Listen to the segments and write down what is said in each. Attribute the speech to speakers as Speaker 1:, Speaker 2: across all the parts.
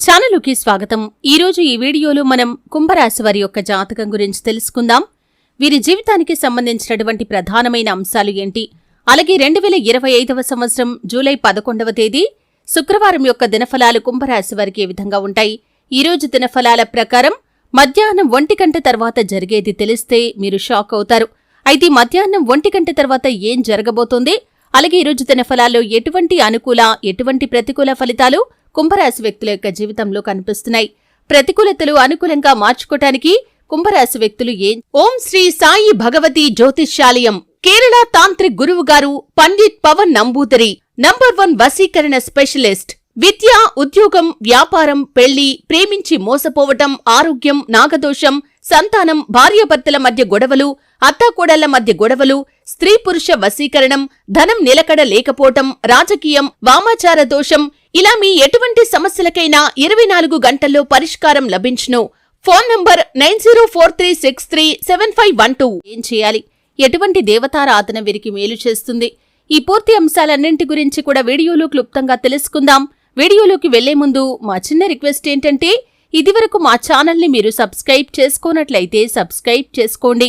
Speaker 1: ఛానలుకి స్వాగతం. ఈరోజు ఈ వీడియోలో మనం కుంభరాశి వారి యొక్క జాతకం గురించి తెలుసుకుందాం. వీరి జీవితానికి సంబంధించినటువంటి ప్రధానమైన అంశాలు ఏంటి? అలాగే రెండు వేల ఇరవై ఐదవ సంవత్సరం జూలై పదకొండవ తేదీ శుక్రవారం యొక్క దినఫలాలు కుంభరాశి వారికి ఏ విధంగా ఉంటాయి? ఈ రోజు దినఫలాల ప్రకారం మధ్యాహ్నం ఒంటి గంట తర్వాత జరిగేది తెలిస్తే మీరు షాక్ అవుతారు. అయితే మధ్యాహ్నం ఒంటి గంట తర్వాత ఏం జరగబోతోంది? అలాగే ఈ రోజు దినఫలాల్లో ఎటువంటి అనుకూల ఎటువంటి ప్రతికూల ఫలితాలు కుంభరాశి వ్యక్తుల యొక్క జీవితంలో కనిపిస్తున్నాయి. ప్రతికూలతలు అనుకూలంగా మార్చుకోటానికి కుంభరాశి వ్యక్తులు ఏం ఓం శ్రీ సాయి భగవతి జ్యోతిష్యాలయం కేరళ తాంత్రిక్ గురువు గారు పండిత్ పవన్ నంబూదరి నంబర్ వన్ వసీకరణ స్పెషలిస్ట్ విద్య ఉద్యోగం వ్యాపారం పెళ్ళి ప్రేమించి మోసపోవటం ఆరోగ్యం నాగదోషం సంతానం భార్యాభర్తల మధ్య గొడవలు అత్తాకోడళ్ళ మధ్య గొడవలు స్త్రీ పురుష వశీకరణం ధనం నిలకడ లేకపోవటం రాజకీయం వామాచార దోషం ఇలా మీ ఎటువంటి సమస్యలకైనా ఇరవై నాలుగు గంటల్లో పరిష్కారం లభించును. Phone number nine zero four three six three seven five one two. ఏం చేయాలి? ఎటువంటి దేవతారాధన వీరికి మేలు చేస్తుంది? ఈ పూర్తి అంశాలన్నింటి గురించి కూడా వీడియోలో క్లుప్తంగా తెలుసుకుందాం. వీడియోలోకి వెళ్ళే ముందు మా చిన్న రిక్వెస్ట్ ఏంటంటే ఇదివరకు మా ఛానల్ని మీరు సబ్స్క్రైబ్ చేసుకోనట్లయితే సబ్స్క్రైబ్ చేసుకోండి.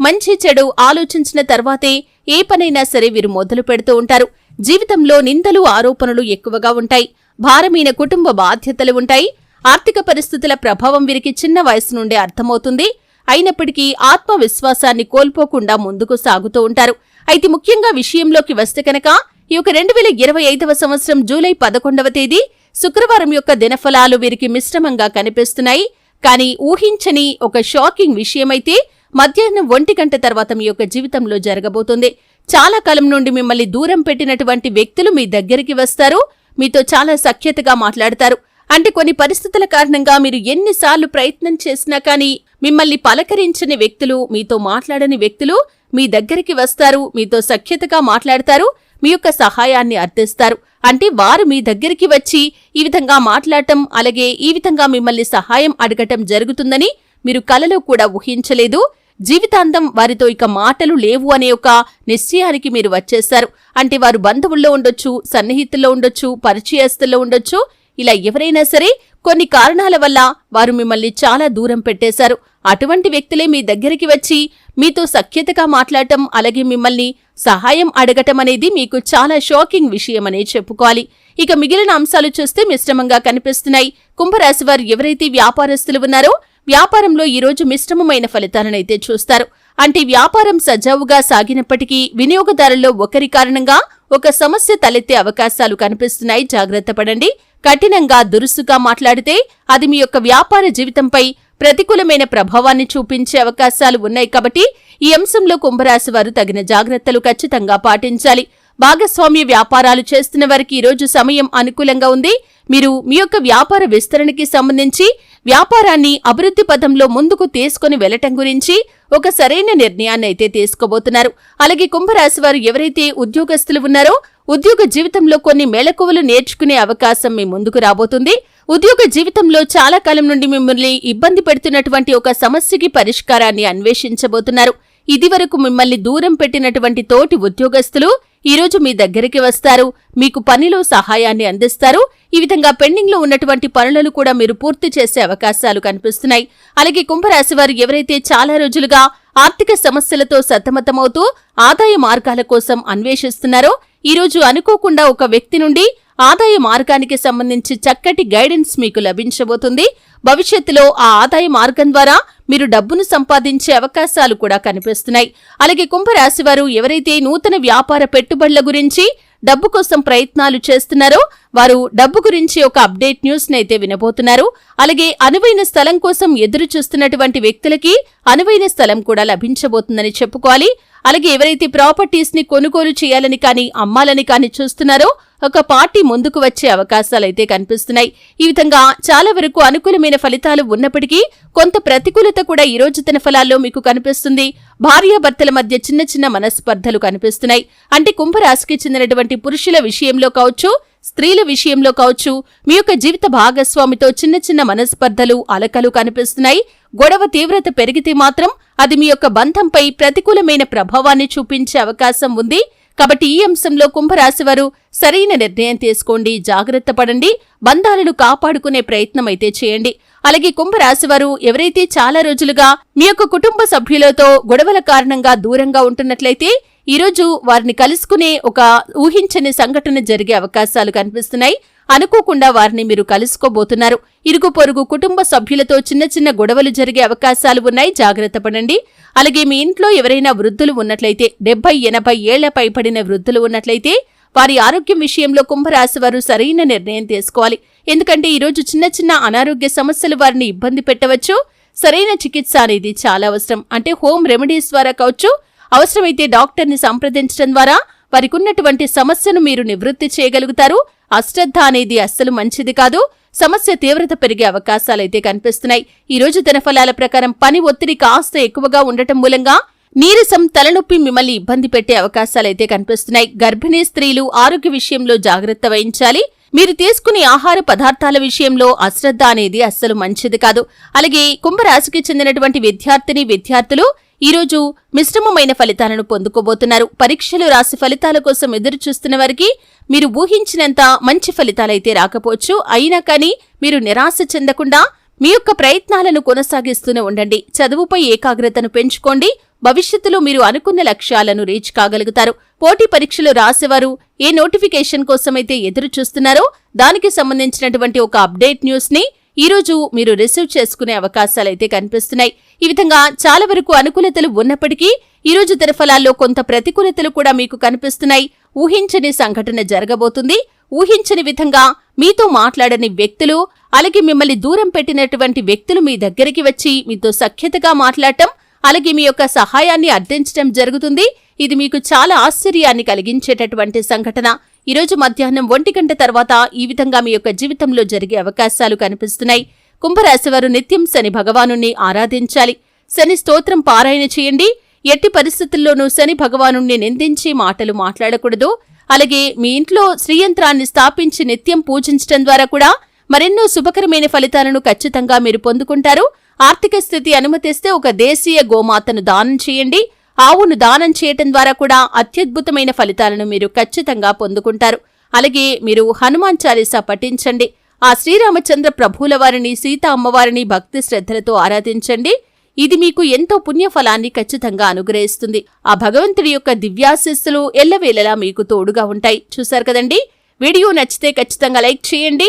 Speaker 1: మంచి చెడు ఆలోచించిన తర్వాతే ఏ పనైనా సరే వీరు మొదలు పెడుతూ ఉంటారు. జీవితంలో నిందలు ఆరోపణలు ఎక్కువగా ఉంటాయి. భారమైన కుటుంబ బాధ్యతలు ఉంటాయి. ఆర్థిక పరిస్థితుల ప్రభావం వీరికి చిన్న వయసు నుండే అర్థమవుతుంది. అయినప్పటికీ ఆత్మవిశ్వాసాన్ని కోల్పోకుండా ముందుకు సాగుతూ ఉంటారు. అయితే ముఖ్యంగా విషయంలోకి వస్తే కనుక ఈ యొక్క రెండు వేల ఇరవై ఐదవ సంవత్సరం జూలై పదకొండవ తేదీ శుక్రవారం యొక్క దినఫలాలు వీరికి మిశ్రమంగా కనిపిస్తున్నాయి. కానీ ఊహించని ఒక షాకింగ్ విషయమైతే మధ్యాహ్నం ఒంటి గంట తర్వాత మీ యొక్క జీవితంలో జరగబోతుంది. చాలా కాలం నుండి మిమ్మల్ని దూరం పెట్టినటువంటి వ్యక్తులు మీ దగ్గరికి వస్తారు. మీతో చాలా సఖ్యతగా మాట్లాడతారు. అంటే కొన్ని పరిస్థితుల కారణంగా మీరు ఎన్నిసార్లు ప్రయత్నం చేసినా కానీ మిమ్మల్ని పలకరించని వ్యక్తులు మీతో మాట్లాడని వ్యక్తులు మీ దగ్గరికి వస్తారు. మీతో సఖ్యతగా మాట్లాడతారు. మీ యొక్క సహాయాన్ని అర్థిస్తారు. అంటే వారు మీ దగ్గరికి వచ్చి ఈ విధంగా మాట్లాడటం అలాగే ఈ విధంగా మిమ్మల్ని సహాయం అడగటం జరుగుతుందని మీరు కలలో కూడా ఊహించలేదు. జీవితాంతం వారితో ఇక మాటలు లేవు అనే ఒక నిశ్చయానికి మీరు వచ్చేశారు. అంటే వారు బంధువుల్లో ఉండొచ్చు సన్నిహితుల్లో ఉండొచ్చు పరిచయస్తుల్లో ఉండొచ్చు. ఇలా ఎవరైనా సరే కొన్ని కారణాల వల్ల వారు మిమ్మల్ని చాలా దూరం పెట్టేశారు. అటువంటి వ్యక్తులే మీ దగ్గరికి వచ్చి మీతో సఖ్యతగా మాట్లాడటం అలాగే మిమ్మల్ని సహాయం అడగటం అనేది మీకు చాలా షాకింగ్ విషయమనే చెప్పుకోవాలి. ఇక మిగిలిన అంశాలు చూస్తే మిశ్రమంగా కనిపిస్తున్నాయి. కుంభరాశి వారు ఎవరైతే వ్యాపారస్తులు ఉన్నారో వ్యాపారంలో ఈరోజు మిశ్రమమైన ఫలితాలనైతే చూస్తారు. అంటే వ్యాపారం సజావుగా సాగినప్పటికీ వినియోగదారుల్లో ఒకరి కారణంగా ఒక సమస్య తలెత్తే అవకాశాలు కనిపిస్తున్నాయి. జాగ్రత్త పడండి. కఠినంగా దురుసుగా మాట్లాడితే అది మీ యొక్క వ్యాపార జీవితంపై ప్రతికూలమైన ప్రభావాన్ని చూపించే అవకాశాలు ఉన్నాయి కాబట్టి ఈ అంశంలో కుంభరాశి వారు తగిన జాగ్రత్తలు ఖచ్చితంగా పాటించాలి. భాగస్వామ్య వ్యాపారాలు చేస్తున్న వారికి ఈరోజు సమయం అనుకూలంగా ఉంది. మీరు మీ యొక్క వ్యాపార విస్తరణకి సంబంధించి వ్యాపారాన్ని అభివృద్ధి పథంలో ముందుకు తీసుకుని వెళ్ళటం గురించి ఒక సరైన నిర్ణయాన్ని అయితే తీసుకోబోతున్నారు. అలాగే కుంభరాశి వారు ఎవరైతే ఉద్యోగస్తులు ఉన్నారో ఉద్యోగ జీవితంలో కొన్ని మెళకువలు నేర్చుకునే అవకాశం మీ ముందుకు రాబోతుంది. ఉద్యోగ జీవితంలో చాలా కాలం నుండి మిమ్మల్ని ఇబ్బంది పెడుతున్నటువంటి ఒక సమస్యకి పరిష్కారాన్ని అన్వేషించబోతున్నారు. ఇదివరకు మిమ్మల్ని దూరం పెట్టినటువంటి తోటి ఉద్యోగస్తులు ఈరోజు మీ దగ్గరికి వస్తారు. మీకు పనిలో సహాయాన్ని అందిస్తారు. ఈ విధంగా పెండింగ్లో ఉన్నటువంటి పనులను కూడా మీరు పూర్తి చేసే అవకాశాలు కనిపిస్తున్నాయి. అలాగే కుంభరాశి వారు ఎవరైతే చాలా రోజులుగా ఆర్థిక సమస్యలతో సతమతమవుతూ ఆదాయ మార్గాల కోసం అన్వేషిస్తున్నారో ఈరోజు అనుకోకుండా ఒక వ్యక్తి నుండి ఆదాయ మార్గానికి సంబంధించి చక్కటి గైడెన్స్ మీకు లభించబోతుంది. భవిష్యత్తులో ఆ ఆదాయ మార్గం ద్వారా మీరు డబ్బును సంపాదించే అవకాశాలు కూడా కనిపిస్తున్నాయి. అలాగే కుంభరాశి వారు ఎవరైతే నూతన వ్యాపార పెట్టుబడుల గురించి డబ్బు కోసం ప్రయత్నాలు చేస్తున్నారో వారు డబ్బు గురించి ఒక అప్డేట్ న్యూస్ నైతే వినబోతున్నారు. అలాగే అనువైన స్థలం కోసం ఎదురు చూస్తున్నటువంటి వ్యక్తులకి అనువైన స్థలం కూడా లభించబోతుందని చెప్పుకోవాలి. అలాగే ఎవరైతే ప్రాపర్టీస్ని కొనుగోలు చేయాలని కానీ అమ్మాలని కానీ చూస్తున్నారో ఒక పార్టీ ముందుకు వచ్చే అవకాశాలైతే కనిపిస్తున్నాయి. ఈ విధంగా చాలా వరకు అనుకూలమైన ఫలితాలు ఉన్నప్పటికీ కొంత ప్రతికూలత కూడా ఈ రోజు తన ఫలాల్లో మీకు కనిపిస్తుంది. భార్యాభర్తల మధ్య చిన్న చిన్న మనస్పర్ధలు కనిపిస్తున్నాయి. అంటే కుంభరాశికి చెందినటువంటి పురుషుల విషయంలో కావచ్చు స్త్రీల విషయంలో కావచ్చు మీ యొక్క జీవిత భాగస్వామితో చిన్న చిన్న మనస్పర్ధలు అలకలు కనిపిస్తున్నాయి. గొడవ తీవ్రత పెరిగితే మాత్రం అది మీ యొక్క బంధంపై ప్రతికూలమైన ప్రభావాన్ని చూపించే అవకాశం ఉంది. కాబట్టి ఈ అంశంలో కుంభరాశివారు సరైన నిర్ణయం తీసుకోండి జాగ్రత్త పడండి బంధాలను కాపాడుకునే ప్రయత్నం అయితే చేయండి. అలాగే కుంభరాశివారు ఎవరైతే చాలా రోజులుగా మీ యొక్క కుటుంబ సభ్యులతో గొడవల కారణంగా దూరంగా ఉంటున్నట్లయితే ఈరోజు వారిని కలుసుకునే ఒక ఊహించని సంఘటన జరిగే అవకాశాలు కనిపిస్తున్నాయి. అనుకోకుండా వారిని మీరు కలుసుకోబోతున్నారు. ఇరుగు పొరుగు కుటుంబ సభ్యులతో చిన్న చిన్న గొడవలు జరిగే అవకాశాలు ఉన్నాయి. జాగ్రత్త పడండి. అలాగే మీ ఇంట్లో ఎవరైనా వృద్ధులు ఉన్నట్లయితే డెబ్బై ఎనభై ఏళ్ళ పైబడిన వృద్ధులు ఉన్నట్లయితే వారి ఆరోగ్యం విషయంలో కుంభరాశి వారు సరైన నిర్ణయం తీసుకోవాలి. ఎందుకంటే ఈరోజు చిన్న చిన్న అనారోగ్య సమస్యలు వారిని ఇబ్బంది పెట్టవచ్చు. సరైన చికిత్స అనేది చాలా అవసరం. అంటే హోమ్ రెమెడీస్ ద్వారా కావచ్చు అవసరమైతే డాక్టర్ని సంప్రదించడం ద్వారా వారికి ఉన్నటువంటి సమస్యను మీరు నివృత్తి చేయగలుగుతారు. అశ్రద్ధ అనేది అస్సలు మంచిది కాదు. సమస్య తీవ్రత పెరిగే అవకాశాలైతే కనిపిస్తున్నాయి. ఈ రోజు ఫలాల ప్రకారం పని ఒత్తిడి కాస్త ఎక్కువగా ఉండటం మూలంగా నీరసం తలనొప్పి మిమ్మల్ని ఇబ్బంది పెట్టే అవకాశాలైతే కనిపిస్తున్నాయి. గర్భిణీ స్త్రీలు ఆరోగ్య విషయంలో జాగ్రత్త వహించాలి. మీరు తీసుకునే ఆహార పదార్థాల విషయంలో అశ్రద్ధ అనేది అస్సలు మంచిది కాదు. అలాగే కుంభరాశికి చెందినటువంటి విద్యార్థిని విద్యార్థులు ఈరోజు మిశ్రమమైన ఫలితాలను పొందుకోబోతున్నారు. పరీక్షలు రాసి ఫలితాల కోసం ఎదురు చూస్తున్న వారికి మీరు ఊహించినంత మంచి ఫలితాలైతే రాకపోవచ్చు. అయినా కానీ మీరు నిరాశ చెందకుండా మీ యొక్క ప్రయత్నాలను కొనసాగిస్తూనే ఉండండి. చదువుపై ఏకాగ్రతను పెంచుకోండి. భవిష్యత్తులో మీరు అనుకున్న లక్ష్యాలను రీచ్ కాగలుగుతారు. పోటీ పరీక్షలు రాసేవారు ఏ నోటిఫికేషన్ కోసమైతే ఎదురు చూస్తున్నారో దానికి సంబంధించినటువంటి ఒక అప్డేట్ న్యూస్ని ఈరోజు మీరు రిసీవ్ చేసుకునే అవకాశాలైతే కనిపిస్తున్నాయి. ఈ విధంగా చాలా వరకు అనుకూలతలు ఉన్నప్పటికీ ఈరోజు రోజు ఫలాల్లో కొంత ప్రతికూలతలు కూడా మీకు కనిపిస్తున్నాయి. ఊహించని సంఘటన జరగబోతుంది. ఊహించని విధంగా మీతో మాట్లాడని వ్యక్తులు అలాగే మిమ్మల్ని దూరం పెట్టినటువంటి వ్యక్తులు మీ దగ్గరికి వచ్చి మీతో సఖ్యతగా మాట్లాడటం అలాగే మీ యొక్క సహాయాన్ని అర్థించడం జరుగుతుంది. ఇది మీకు చాలా ఆశ్చర్యాన్ని కలిగించేటటువంటి సంఘటన. ఈరోజు మధ్యాహ్నం ఒంటి గంట తర్వాత ఈ విధంగా మీ యొక్క జీవితంలో జరిగే అవకాశాలు కనిపిస్తున్నాయి. కుంభరాశివారు నిత్యం శని భగవాను ఆరాధించాలి. శని స్తోత్రం పారాయణ చేయండి. ఎట్టి పరిస్థితుల్లోనూ శని భగవాను నిందించి మాటలు మాట్లాడకూడదు. అలాగే మీ ఇంట్లో శ్రీయంత్రాన్ని స్థాపించి నిత్యం పూజించడం ద్వారా కూడా మరెన్నో శుభకరమైన ఫలితాలను ఖచ్చితంగా మీరు పొందుకుంటారు. ఆర్థిక స్థితి అనుమతిస్తే ఒక దేశీయ గోమాతను దానం చేయండి. ఆవును దానం చేయటం ద్వారా కూడా అత్యద్భుతమైన ఫలితాలను మీరు ఖచ్చితంగా పొందుకుంటారు. అలాగే మీరు హనుమాన్ చాలీసా పఠించండి. ఆ శ్రీరామచంద్ర ప్రభువుల వారిని సీత అమ్మవారిని భక్తి శ్రద్ధలతో ఆరాధించండి. ఇది మీకు ఎంతో పుణ్యఫలాన్ని ఖచ్చితంగా అనుగ్రహిస్తుంది. ఆ భగవంతుడి యొక్క దివ్యాశిస్సులు ఎల్లవేళలా మీకు తోడుగా ఉంటాయి. చూశారు కదండి? వీడియో నచ్చితే ఖచ్చితంగా లైక్ చేయండి.